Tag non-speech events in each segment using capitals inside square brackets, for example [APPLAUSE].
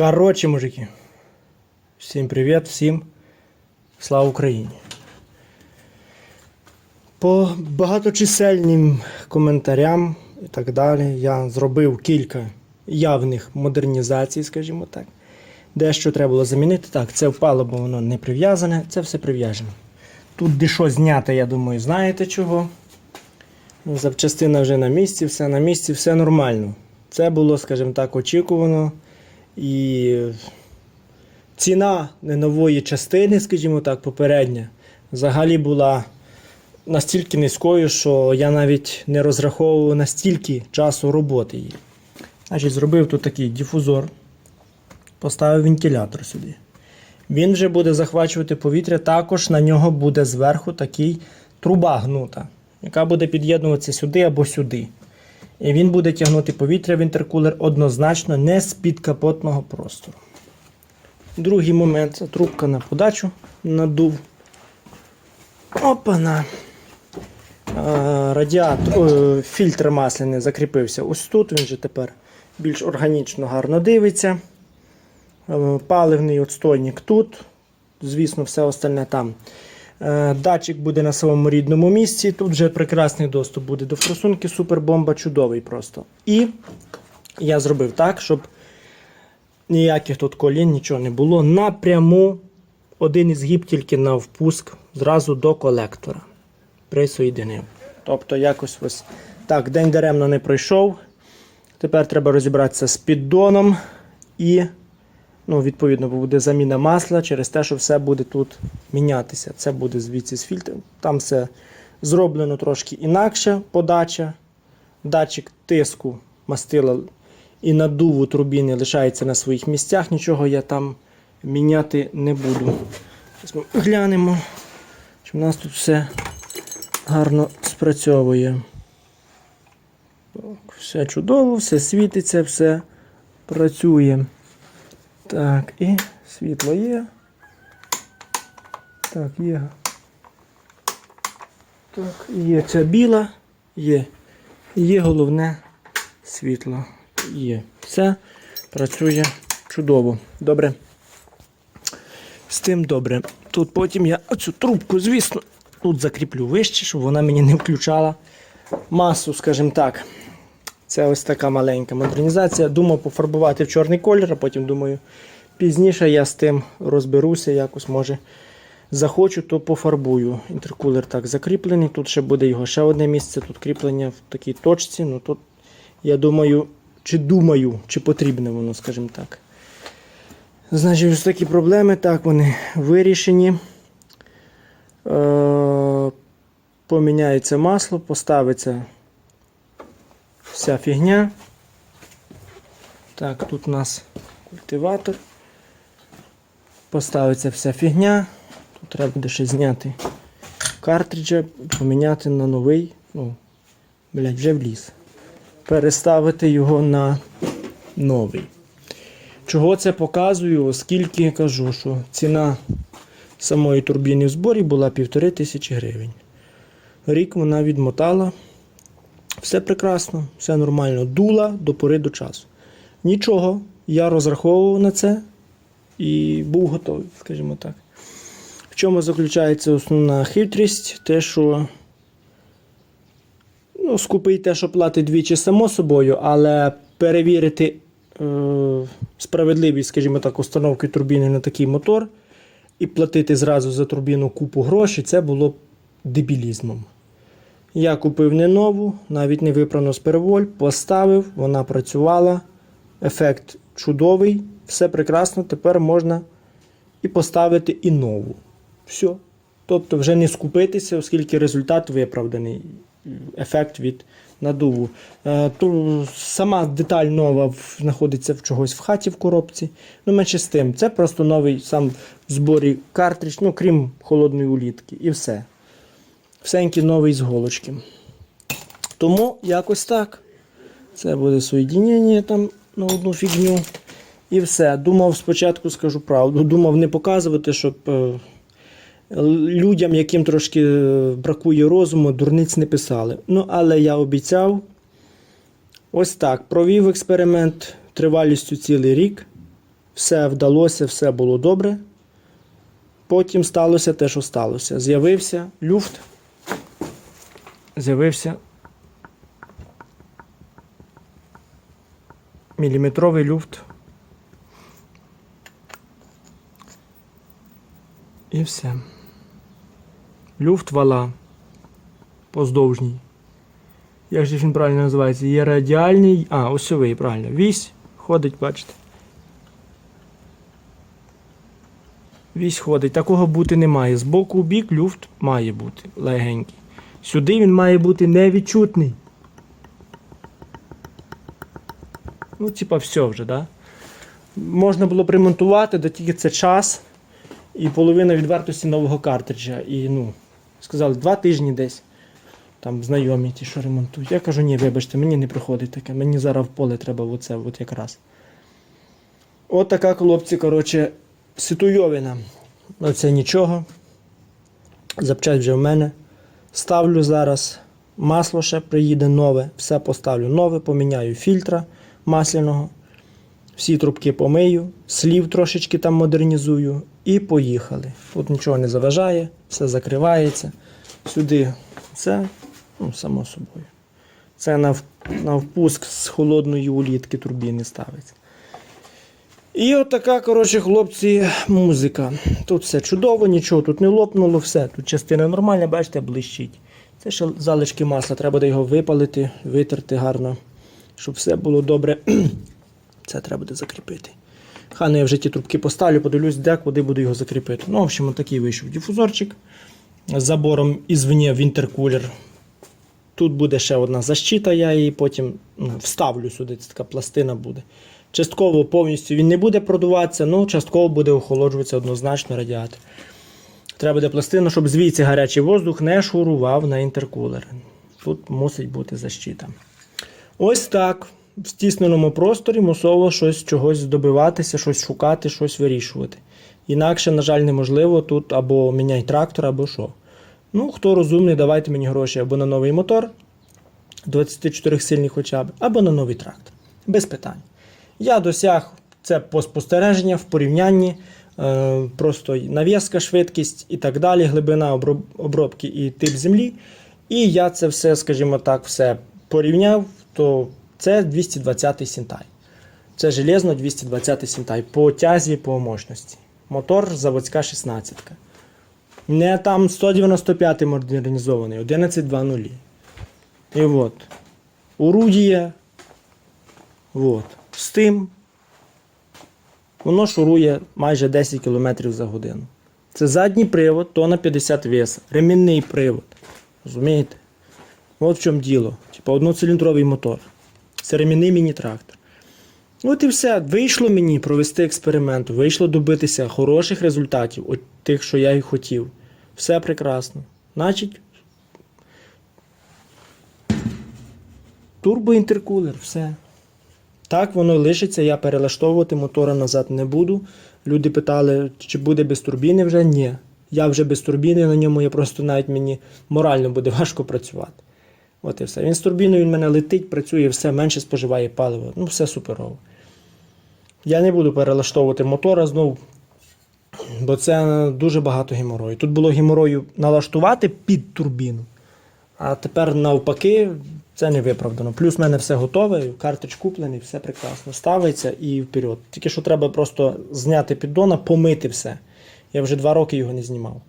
Коротше, мужики. Всім привіт, всім слава Україні. По багаточисельним коментарям і так далі я зробив кілька явних модернізацій, скажімо так. Дещо треба було замінити. Так, це впало, бо воно не прив'язане, це все прив'яжено. Тут де що зняти, я думаю, знаєте чого. Запчастина вже на місці, все на місці, все нормально. Це було, скажімо так, очікувано. І ціна нової частини, скажімо так, попередня, взагалі була настільки низькою, що я навіть не розраховував настільки часу роботи її. Значить, зробив тут такий дифузор, поставив вентилятор сюди. Він вже буде захвачувати повітря, також на нього буде зверху такий труба гнута, яка буде під'єднуватися сюди або сюди. І він буде тягнути повітря в інтеркулер однозначно не з підкапотного простору. Другий момент це трубка на подачу надув. Опана. Радіатор, фільтр масляний закріпився ось тут. Він же тепер більш органічно гарно дивиться. Е, Паливний отстойник тут. Звісно, все остальне там. Е, Датчик буде на своєму рідному місці. Тут вже прекрасний доступ буде до форсунки. Супербомба чудовий просто. І я зробив так, щоб ніяких тут колін, нічого не було. Напряму один із гіб тільки на впуск зразу до колектора. Присоєдинив. Тобто якось ось так, день даремно не пройшов. Тепер треба розібратися з піддоном і Ну, відповідно, буде заміна масла через те, що все буде тут мінятися. Це буде звідси з фільтром. Там все зроблено трошки інакше подача. Датчик тиску мастила і надуву турбіни лишається на своїх місцях. Нічого я там міняти не буду. Зараз ми глянемо, чи в нас тут все гарно спрацьовує. Все чудово, все світиться, все працює. Так, і світло є. Так, є. Так, є ця біла, є. Є головне світло. Є. Все працює чудово. Добре. З тим добре. Тут потім я оцю трубку, звісно, тут закріплю вище, щоб вона мені не включала масу, скажімо так. Це ось така маленька модернізація. Думав пофарбувати в чорний колір, а потім думаю, пізніше я з тим розберуся, якось може захочу, то пофарбую. Інтеркулер так закріплений. Тут ще буде його ще одне місце, тут кріплення в такій точці. Ну тут, я думаю, чи думаю, чи потрібне воно, скажімо так. Значить, ось такі проблеми, так, вони вирішені. Е- поміняється масло, поставиться вся фігня. Так, тут у нас культиватор. Поставиться вся фігня. Тут треба буде ще зняти картриджа, поміняти на новий. Ну, блядь, вже вліз. Переставити його на новий. Чого це показую? Оскільки кажу, що ціна самої турбіни в зборі була півтори тисячі гривень. Рік вона відмотала. Все прекрасно, все нормально. Дула до пори до часу. Нічого, я розраховував на це і був готовий, скажімо так. В чому заключається основна хитрість? Те, що ну, скупий те, що платить двічі само собою, але перевірити е, справедливість, скажімо так, установки турбіни на такий мотор і платити зразу за турбіну купу грошей, це було б дебілізмом. Я купив не нову, навіть не випрану з переволь, поставив, вона працювала. Ефект чудовий, все прекрасно. Тепер можна і поставити і нову. Все. Тобто вже не скупитися, оскільки результат виправданий. Ефект від надуву. Е, то сама деталь нова знаходиться в чогось в хаті в коробці. Ну, менше з тим. Це просто новий сам в зборі картридж, ну, крім холодної улітки. І все всенький новий з голочки. Тому якось так. Це буде соєдінення там на одну фігню. І все. Думав спочатку, скажу правду. Думав не показувати, щоб е, людям, яким трошки е, бракує розуму, дурниць не писали. Ну, але я обіцяв. Ось так. Провів експеримент тривалістю цілий рік. Все вдалося, все було добре. Потім сталося те, що сталося. З'явився люфт. З'явився міліметровий люфт. І все. Люфт вала поздовжній. Як же він правильно називається? Є радіальний. А, осьовий, правильно. Вісь ходить, бачите. Вісь ходить. Такого бути не має. З боку в бік люфт має бути легенький. Сюди він має бути невідчутний. Ну, типа, все вже, да? Можна було примонтувати, да тільки це час і половина від вартості нового картриджа. І ну, сказали, два тижні десь. Там знайомі ті, що ремонтують. Я кажу, ні, вибачте, мені не приходить таке. Мені зараз в поле треба оце, от якраз. От така, хлопці, коротше, ситуйовина. Оце нічого. Запчасть вже в мене. Ставлю зараз. Масло ще приїде нове. Все поставлю нове, поміняю фільтра масляного. Всі трубки помию, слів трошечки там модернізую і поїхали. Тут нічого не заважає, все закривається. Сюди це, ну, само собою. Це на, впуск з холодної улітки турбіни ставиться. І от така, коротше, хлопці, музика. Тут все чудово, нічого тут не лопнуло, все. Тут частина нормальна, бачите, блищить. Це ще залишки масла, треба буде його випалити, витерти гарно, щоб все було добре. [CLEARS THROAT] Це треба буде закріпити. Хай я вже ті трубки поставлю, подивлюсь, де куди буду його закріпити. Ну, в общем, такий вийшов дифузорчик з забором ізвні в інтеркулер. Тут буде ще одна защита, я її потім ну, вставлю сюди, це така пластина буде. Частково повністю він не буде продуватися, ну частково буде охолоджуватися однозначно радіатор. Треба буде пластина, щоб звідси гарячий воздух не шурував на інтеркулер. Тут мусить бути защита. Ось так. В стісненому просторі мусово щось чогось добиватися, щось шукати, щось вирішувати. Інакше, на жаль, неможливо тут або міняй трактор, або що. Ну, хто розумний, давайте мені гроші або на новий мотор, 24 сильний хоча б, або на новий трактор. Без питань. Я досяг це по спостереження в порівнянні, е, просто нав'язка, швидкість і так далі, глибина обробки і тип землі. І я це все, скажімо так, все порівняв, то це 220 Сінтай. Це железно 220 Сінтай по тязі, по мощності. Мотор заводська 16. Не там 195 модернізований, 11.2.0. І от. Орудіє. От. З тим. Воно шурує майже 10 км за годину. Це задній привод, тонна 50 веса. Ремінний привод. Розумієте? От в чому діло. Типа одноциліндровий мотор. Це ремінний міні-трактор. От і все. Вийшло мені провести експеримент, вийшло добитися хороших результатів, от тих, що я і хотів. Все прекрасно. Значить, турбоінтеркулер, все. Так воно лишиться, я перелаштовувати мотора назад не буду. Люди питали, чи буде без турбіни вже? Ні. Я вже без турбіни на ньому, я просто навіть мені морально буде [LAUGHS] важко працювати. От і все. Він з турбіною він мене летить, працює, все, менше споживає паливо. Ну, все суперово. Я не буду перелаштовувати мотора знов, бо це дуже багато геморою. Тут було геморою налаштувати під турбіну, а тепер навпаки, це не виправдано. Плюс в мене все готове, картридж куплений, все прекрасно. Ставиться і вперед. Тільки що треба просто зняти піддона, помити все. Я вже два роки його не знімав.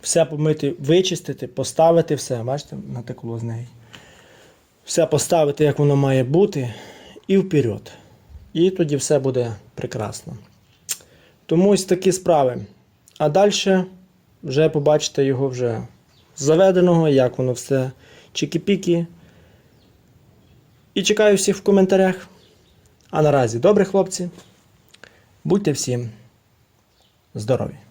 Все помити, вичистити, поставити все. Бачите, натекло з неї. Все поставити, як воно має бути, і вперед. І тоді все буде прекрасно. Тому ось такі справи. А далі вже побачите його вже заведеного, як воно все чики-піки. І чекаю всіх в коментарях. А наразі добре, хлопці. Будьте всім здорові!